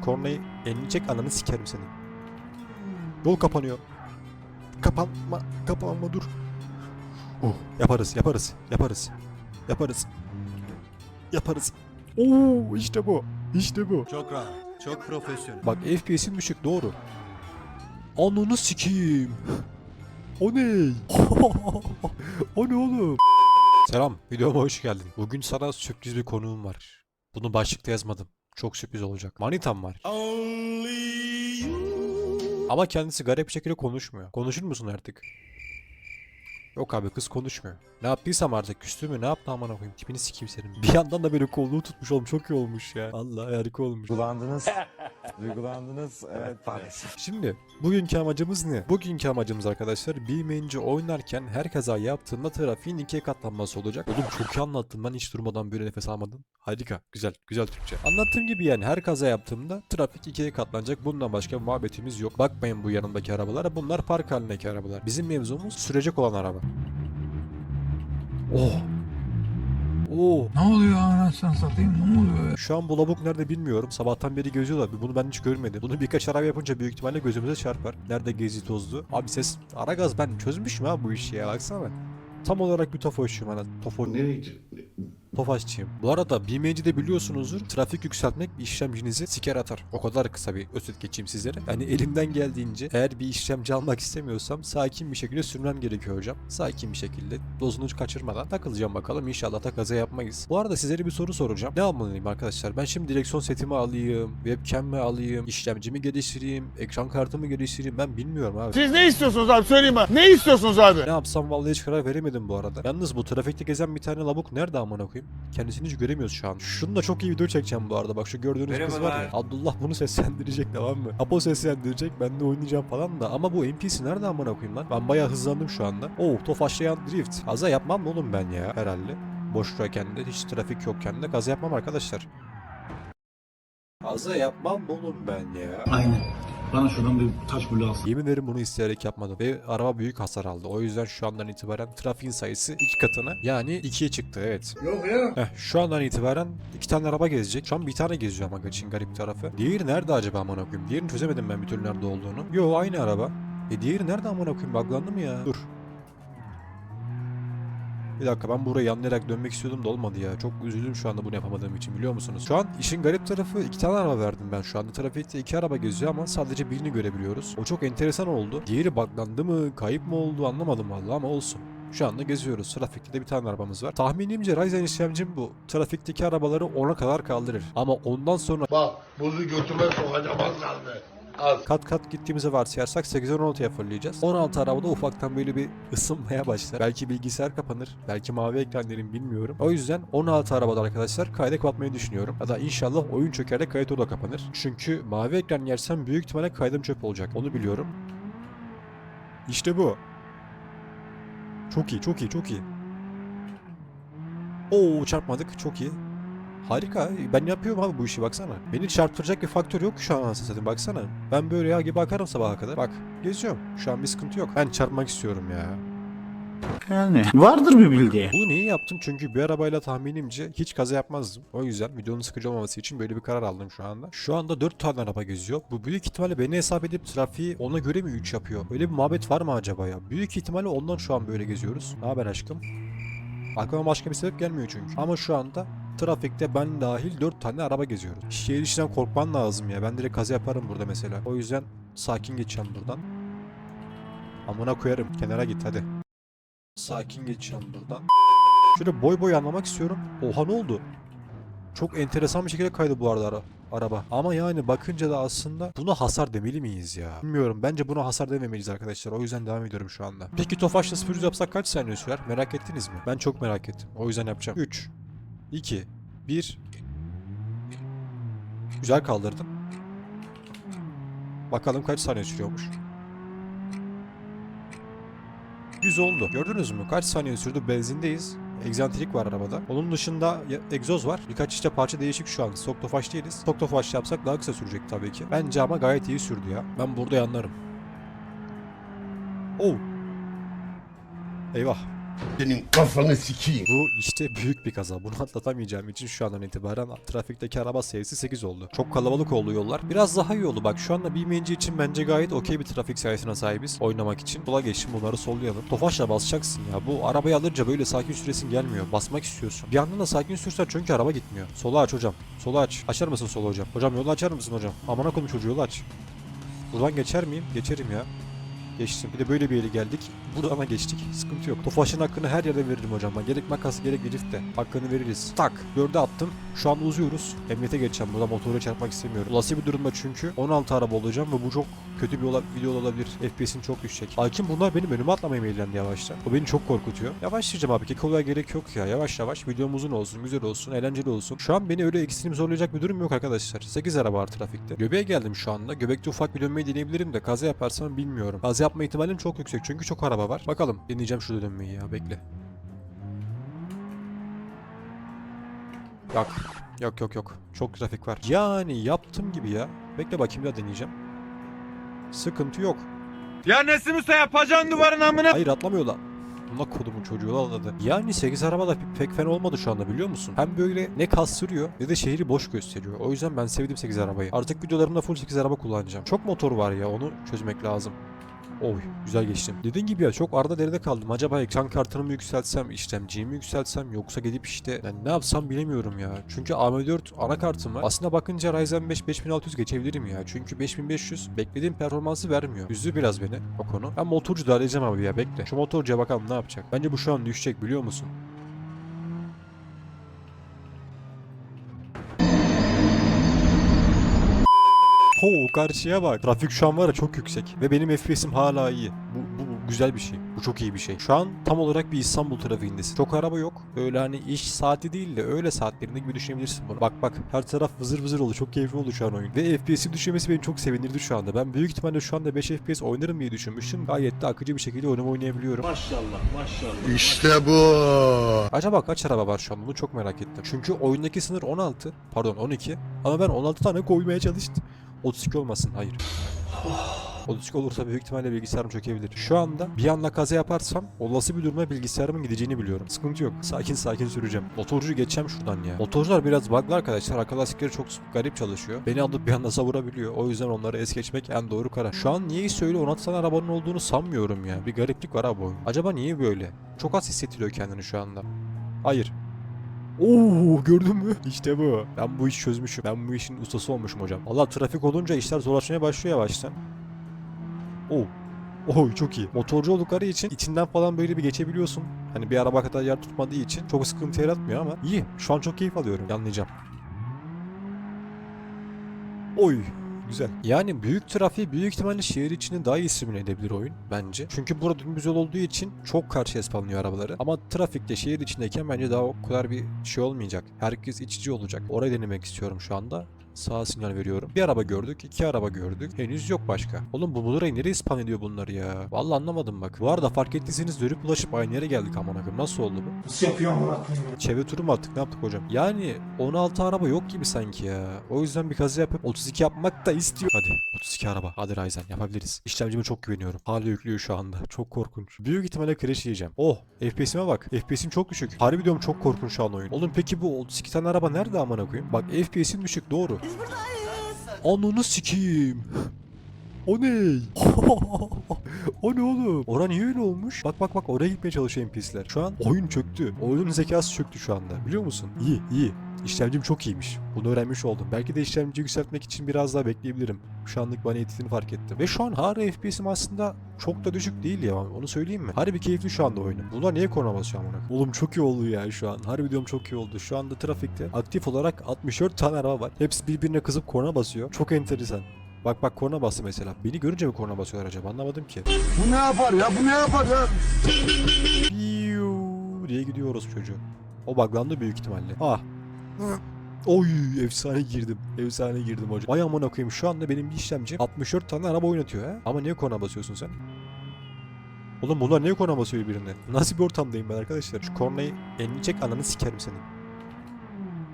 Şu kornayı elini çek ananı sikerim senin. Yol kapanıyor. Kapanma, kapanma dur. Oh, yaparız, yaparız, yaparız. Yaparız. Yaparız. Oo, işte bu. İşte bu. Çok rahat. Çok profesyonel. Bak FPS'in düşük doğru. Ananı sikeyim. O ne? o ne oğlum? Selam, videoma hoş geldin. Bugün sana sürpriz bir konuğum var. Bunu başlıkta yazmadım. Çok sürpriz olacak. Manitam var. Ama kendisi garip bir şekilde konuşmuyor. Konuşur musun artık? Yok abi kız konuşmuyor. Ne yaptıysam artık küstü mü ne yaptı aman koyayım tipini sikeyim senin. Bir yandan da böyle kolluğu tutmuş oğlum çok iyi olmuş ya. Allah harika olmuş. Duygulandınız. Duygulandınız. Evet maalesef. Şimdi bugünkü amacımız ne? Bugünkü amacımız arkadaşlar bir menci oynarken her kaza yaptığında trafiğin ikiye katlanması olacak. Oğlum çok iyi anlattım ben hiç durmadan böyle nefes almadın. Harika güzel güzel Türkçe. Anlattığım gibi yani her kaza yaptığımda trafik ikiye katlanacak. Bundan başka muhabbetimiz yok. Bakmayın bu yanımdaki arabalara bunlar park halindeki arabalar. Bizim mevzumuz sürecek olan araba. Oh. Oh. Ne oluyor anasını satayım ne oluyor? Şu an bu lavuk nerede bilmiyorum. Sabahtan beri geziyorlar. Bunu ben hiç görmedim. Bunu birkaç araba yapınca büyük ihtimalle gözümüze çarpar. Nerede gezi tozlu. Abi ses ara gaz ben çözmüşüm ha bu işi ya baksana. Tam olarak bir tofoşçuyum hani. Tofo Nereye? Tofaşçıyım. Bu arada BMC'de biliyorsunuzdur trafik yükseltmek işlemcinizi siker atar. O kadar kısa bir özet geçeyim sizlere. Yani elimden geldiğince eğer bir işlemci almak istemiyorsam sakin bir şekilde sürmem gerekiyor hocam. Sakin bir şekilde dozunu kaçırmadan takılacağım bakalım. İnşallah da kaza yapmayız. Bu arada sizlere bir soru soracağım. Ne almalıyım arkadaşlar? Ben şimdi direksiyon setimi alayım, webcam mi alayım, işlemcimi geliştireyim, ekran kartımı geliştireyim ben bilmiyorum abi. Siz ne istiyorsunuz abi söyleyin bana. Ne istiyorsunuz abi? Ne yapsam vallahi hiç karar veremedim bu arada. Yalnız bu trafikte gezen bir tane lavuk nerede amına koyayım? Kendisini hiç göremiyoruz şu an. Şunu da çok iyi video çekeceğim bu arada. Bak şu gördüğünüz kız var ya. Abdullah bunu seslendirecek tamam mı? Apo seslendirecek. Ben de oynayacağım falan da. Ama bu NPC nerede amına koyayım lan? Ben bayağı hızlandım şu anda. Oo tofaşlayan drift. Kaza yapmam mı oğlum ben ya herhalde. Boştayken de hiç trafik yokken de kaza yapmam arkadaşlar. Kaza yapmam mı oğlum ben ya. Aynen. Bana şuradan bir taş bulu alsın. Yemin ederim bunu isteyerek yapmadım ve araba büyük hasar aldı. O yüzden şu andan itibaren trafiğin sayısı iki katına yani ikiye çıktı evet. Yok ya. Heh, şu andan itibaren iki tane araba gezecek. Şu an bir tane geziyor ama için garip tarafı. Diğeri nerede acaba amına koyayım? Diğerini çözemedim ben bir türlü nerede olduğunu. Yo aynı araba. E diğeri nerede amına koyayım? Buglandı mı ya? Dur. Bir dakika ben buraya yanlayarak dönmek istiyordum da olmadı ya. Çok üzüldüm şu anda bunu yapamadığım için biliyor musunuz? Şu an işin garip tarafı iki tane araba verdim ben şu anda. Trafikte iki araba geziyor ama sadece birini görebiliyoruz. O çok enteresan oldu. Diğeri buglandı mı, kayıp mı oldu anlamadım vallahi ama olsun. Şu anda geziyoruz. Trafikte de bir tane arabamız var. Tahminimce Ryzen işlemcim bu. Trafikteki arabaları 10'a kadar kaldırır. Ama ondan sonra Bak buzu götüme sokacağım az kaldı. Az. kat kat gittiğimizi varsayarsak 8-16'ya fırlayacağız. 16 arabada ufaktan böyle bir ısınmaya başlar. Belki bilgisayar kapanır. Belki mavi ekranlarım bilmiyorum. O yüzden 16 arabada arkadaşlar kayda kapatmayı düşünüyorum. Ya da inşallah oyun çöker de kayıt o da kapanır. Çünkü mavi ekran yersem büyük ihtimalle kaydım çöp olacak. Onu biliyorum. İşte bu. Çok iyi, çok iyi, çok iyi. Oo çarpmadık. Çok iyi. Harika. Ben yapıyorum abi bu işi baksana. Beni çarptıracak bir faktör yok şu an anasını satayım baksana. Ben böyle ya gibi akarım sabaha kadar. Bak geziyorum. Şu an bir sıkıntı yok. Ben çarpmak istiyorum ya. Yani vardır bir bildiği. Bunu niye yaptım? Çünkü bir arabayla tahminimce hiç kaza yapmazdım. O yüzden videonun sıkıcı olmaması için böyle bir karar aldım şu anda. Şu anda 4 tane araba geziyor. Bu büyük ihtimalle beni hesap edip trafiği ona göre mi 3 yapıyor? Öyle bir muhabbet var mı acaba ya? Büyük ihtimalle ondan şu an böyle geziyoruz. Ne haber aşkım? Aklıma başka bir sebep gelmiyor çünkü. Ama şu anda trafikte ben dahil 4 tane araba geziyoruz. Şehir içinden korkman lazım ya. Ben direkt kaza yaparım burada mesela. O yüzden sakin geçeceğim buradan. Amına koyarım. Kenara git hadi. Sakin geçeceğim buradan. Şöyle boy boy anlamak istiyorum. Oha ne oldu? Çok enteresan bir şekilde kaydı bu arada ara- araba. Ama yani bakınca da aslında buna hasar demeli miyiz ya? Bilmiyorum. Bence buna hasar dememeliyiz arkadaşlar. O yüzden devam ediyorum şu anda. Peki Tofaş'la spürüz yapsak kaç saniye sürer? Merak ettiniz mi? Ben çok merak ettim. O yüzden yapacağım. 3 2 1 Güzel kaldırdım. Bakalım kaç saniye sürüyormuş. 100 oldu. Gördünüz mü? Kaç saniye sürdü? Benzindeyiz. Egzantrik var arabada. Onun dışında egzoz var. Birkaç işte parça değişik şu an. Stok tofaş değiliz. Stok tofaş yapsak daha kısa sürecek tabii ki. Bence ama gayet iyi sürdü ya. Ben burada yanlarım. Oh. Eyvah. Senin kafanı sikeyim. Bu işte büyük bir kaza. Bunu atlatamayacağım için şu andan itibaren trafikteki araba sayısı 8 oldu. Çok kalabalık oldu yollar. Biraz daha iyi oldu. Bak şu anda bilmeyince için bence gayet okey bir trafik sayısına sahibiz oynamak için. Sola geçin bunları sollayalım. Tofaşla basacaksın ya. Bu arabayı alınca böyle sakin süresin gelmiyor. Basmak istiyorsun. Bir yandan da sakin sürsen çünkü araba gitmiyor. Sola aç hocam. Sola aç. Açar mısın sola hocam? Hocam yolu açar mısın hocam? Amına koyayım çocuğu yolu aç. Buradan geçer miyim? Geçerim ya. Geçtim. Bir de böyle bir yere geldik. Buradan geçtik. Sıkıntı yok. Tofaş'ın hakkını her yerde veririm hocam. Gerek makas gerek drift de. Hakkını veririz. Tak. Dörde attım. Şu an uzuyoruz. Emniyete geçeceğim. Burada motora çarpmak istemiyorum. Olası bir durumda çünkü 16 araba olacağım ve bu çok kötü bir ola- video olabilir. FPS'im çok düşecek. Hakim bunlar benim önüme atlamaya meyillendi yavaştan. O beni çok korkutuyor. Yavaşlayacağım abi. Kekolaya gerek yok ya. Yavaş yavaş. Videom uzun olsun. Güzel olsun. Eğlenceli olsun. Şu an beni öyle ekstrem zorlayacak bir durum yok arkadaşlar. 8 araba var trafikte. Göbeğe geldim şu anda. Göbekte ufak bir dönmeyi deneyebilirim de kaza yaparsam bilmiyorum. Kaza yapma ihtimalim çok yüksek çünkü çok araba var. Bakalım. Deneyeceğim şurada dönmeyi ya. Bekle. Yok. Yok yok yok. Çok trafik var. Yani yaptım gibi ya. Bekle bakayım daha deneyeceğim. Sıkıntı yok. Ya Nesim Usta yapacağın duvarın amına. Hayır atlamıyor lan. Buna kodumun çocuğu atladı. Yani 8 araba da pe- pek fena olmadı şu anda biliyor musun? Hem böyle ne kastırıyor ne de şehri boş gösteriyor. O yüzden ben sevdim 8 arabayı. Artık videolarımda full 8 araba kullanacağım. Çok motor var ya onu çözmek lazım. Oy güzel geçtim. Dediğin gibi ya çok arda deride kaldım. Acaba ekran kartını mı yükseltsem, işlemciyi mi yükseltsem yoksa gidip işte yani ne yapsam bilemiyorum ya. Çünkü AM4 anakartım var. Aslında bakınca Ryzen 5 5600 geçebilirim ya. Çünkü 5500 beklediğim performansı vermiyor. Üzdü biraz beni o konu. Ben motorcu da arayacağım abi ya bekle. Şu motorcuya bakalım ne yapacak. Bence bu şu an düşecek biliyor musun? Ho karşıya bak. Trafik şu an var ya çok yüksek. Ve benim FPS'im hala iyi. Bu, bu, bu güzel bir şey. Bu çok iyi bir şey. Şu an tam olarak bir İstanbul trafiğindesin. Çok araba yok. Öyle hani iş saati değil de öğle saatlerinde gibi düşünebilirsin bunu. Bak bak her taraf vızır vızır oldu. Çok keyifli oldu şu an oyun. Ve FPS'in düşmesi beni çok sevindirdi şu anda. Ben büyük ihtimalle şu anda 5 FPS oynarım diye düşünmüştüm. Gayet de akıcı bir şekilde oyunumu oynayabiliyorum. İşte bu. Acaba kaç araba var şu an bunu çok merak ettim. Çünkü oyundaki sınır 16, pardon 12 ama ben 16 tane koymaya çalıştım. 32 olmasın hayır. 32 olursa büyük ihtimalle bilgisayarım çökebilir. Şu anda bir anda kaza yaparsam olası bir durumda bilgisayarımın gideceğini biliyorum. Sıkıntı yok. Sakin sakin süreceğim. Motorcuyu geçeceğim şuradan ya. Motorcular biraz bug'lı arkadaşlar. Arka lastikleri çok garip çalışıyor. Beni alıp bir anda savurabiliyor. O yüzden onları es geçmek en doğru karar. Şu an niye söyle 16 tane arabanın olduğunu sanmıyorum ya. Bir gariplik var abi oyun. Acaba niye böyle? Çok az hissettiriyor kendini şu anda. Hayır. Oo gördün mü? İşte bu. Ben bu işi çözmüşüm. Ben bu işin ustası olmuşum hocam. Allah trafik olunca işler zorlaşmaya başlıyor yavaştan. Oo. Oy çok iyi. Motorcu oldukları için içinden falan böyle bir geçebiliyorsun. Hani bir araba kadar yer tutmadığı için çok sıkıntı yaratmıyor ama iyi. Şu an çok keyif alıyorum. Anlayacağım. Oy. Güzel. Yani büyük trafiği büyük ihtimalle şehir içinde daha iyi simüle edebilir oyun bence. Çünkü burada dümdüz yol olduğu için çok karşıya spamlıyor arabaları. Ama trafikte şehir içindeyken bence daha o kadar bir şey olmayacak. Herkes içici olacak. Orayı denemek istiyorum şu anda. Sağa sinyal veriyorum. Bir araba gördük, iki araba gördük. Henüz yok başka. Oğlum bu burayı nereye spam ediyor bunları ya? Vallahi anlamadım bak. Bu arada fark ettiyseniz dönüp ulaşıp aynı yere geldik amına koyayım. Nasıl oldu bu? Nasıl yapıyor amına koyayım? Çevre turu mu attık ne yaptık hocam? Yani 16 araba yok gibi sanki ya. O yüzden bir kaza yapıp 32 yapmak da istiyor. Hadi 32 araba. Hadi Ryzen yapabiliriz. İşlemcime çok güveniyorum. Hala yüklüyor şu anda. Çok korkunç. Büyük ihtimalle crash yiyeceğim. Oh FPS'ime bak. FPS'im çok düşük. Harbi diyorum çok korkunç şu an oyun. Oğlum peki bu 32 tane araba nerede amına koyayım? Bak FPS'im düşük doğru. Biz buradayız. Ananı sikeyim. O ne? o ne oğlum? Ora niye öyle olmuş? Bak bak bak oraya gitmeye çalışıyor NPC'ler. Şu an oyun çöktü. Oyunun zekası çöktü şu anda. Biliyor musun? İyi iyi. İşlemcim çok iyiymiş. Bunu öğrenmiş oldum. Belki de işlemciyi yükseltmek için biraz daha bekleyebilirim. Şu anlık bana yettiğini fark ettim. Ve şu an hala FPS'im aslında çok da düşük değil ya. Onu söyleyeyim mi? Harbi keyifli şu anda oyunum. Bunlar niye korna basıyor amına? Oğlum çok iyi oldu ya şu an. Harbi diyorum çok iyi oldu. Şu anda trafikte aktif olarak 64 tane araba var. Hepsi birbirine kızıp korna basıyor. Çok enteresan. Bak bak korna bastı mesela. Beni görünce mi korna basıyorlar acaba? Anlamadım ki. Bu ne yapar ya? Bu ne yapar ya? Piu diye gidiyoruz çocuğu. O buglandı büyük ihtimalle. Ah. Oy efsane girdim. Efsane girdim hocam. Vay aman okuyayım şu anda benim bir işlemcim 64 tane araba oynatıyor ha. Ama niye korna basıyorsun sen? Oğlum bunlar niye korna basıyor birbirine? Nasıl bir ortamdayım ben arkadaşlar? Şu kornayı elini çek ananı sikerim senin.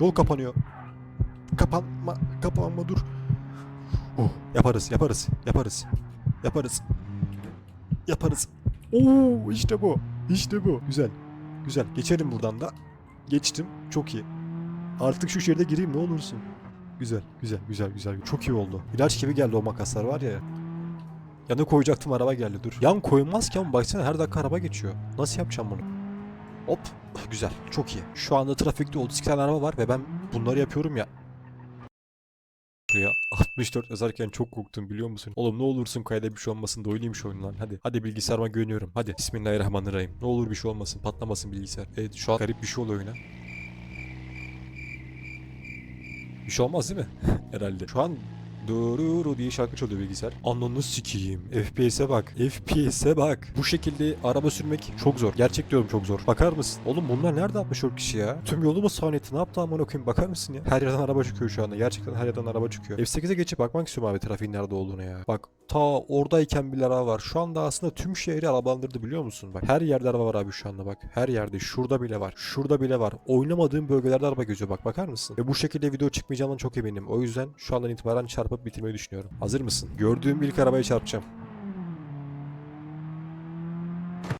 Yol kapanıyor. Kapanma, kapanma dur. Oh, yaparız, yaparız, yaparız. Yaparız. Yaparız. Oo işte bu. İşte bu. Güzel. Güzel. Geçerim buradan da. Geçtim. Çok iyi. Artık şu şeride gireyim ne olursun. Güzel, güzel, güzel, güzel. Çok iyi oldu. İlaç gibi geldi o makaslar var ya. Yanı koyacaktım araba geldi dur. Yan koymazken baksana her dakika araba geçiyor. Nasıl yapacağım bunu? Hop. Güzel. Çok iyi. Şu anda trafikte 32 tane araba var ve ben bunları yapıyorum ya. Buraya 64 yazarken çok korktum biliyor musun? Oğlum ne olursun kayda bir şey olmasın da oynayayım şu oyunu lan hadi. Hadi bilgisayarıma güveniyorum. Hadi. Bismillahirrahmanirrahim. Ne olur bir şey olmasın patlamasın bilgisayar. Evet şu an garip bir şey oluyor oyuna. Bir şey olmaz değil mi? Herhalde. Şu an Dururu diye şarkı çalıyor bilgisayar. Ananı sikeyim. FPS'e bak. FPS'e bak. Bu şekilde araba sürmek çok zor. Gerçek diyorum çok zor. Bakar mısın? Oğlum bunlar nerede 64 kişi ya? Tüm yolu mu sahne etti? Ne yaptı amına koyayım? Bakar mısın ya? Her yerden araba çıkıyor şu anda. Gerçekten her yerden araba çıkıyor. F8'e geçip bakmak istiyorum abi trafiğin nerede olduğunu ya. Bak ta oradayken bile araba var. Şu anda aslında tüm şehri arabalandırdı biliyor musun? Bak her yerde araba var abi şu anda bak. Her yerde. Şurada bile var. Şurada bile var. Oynamadığım bölgelerde araba geziyor bak bakar mısın? Ve bu şekilde video çıkmayacağından çok eminim. O yüzden şu andan itibaren çarpıp bitirmeyi düşünüyorum. Hazır mısın? Gördüğüm ilk arabaya çarpacağım.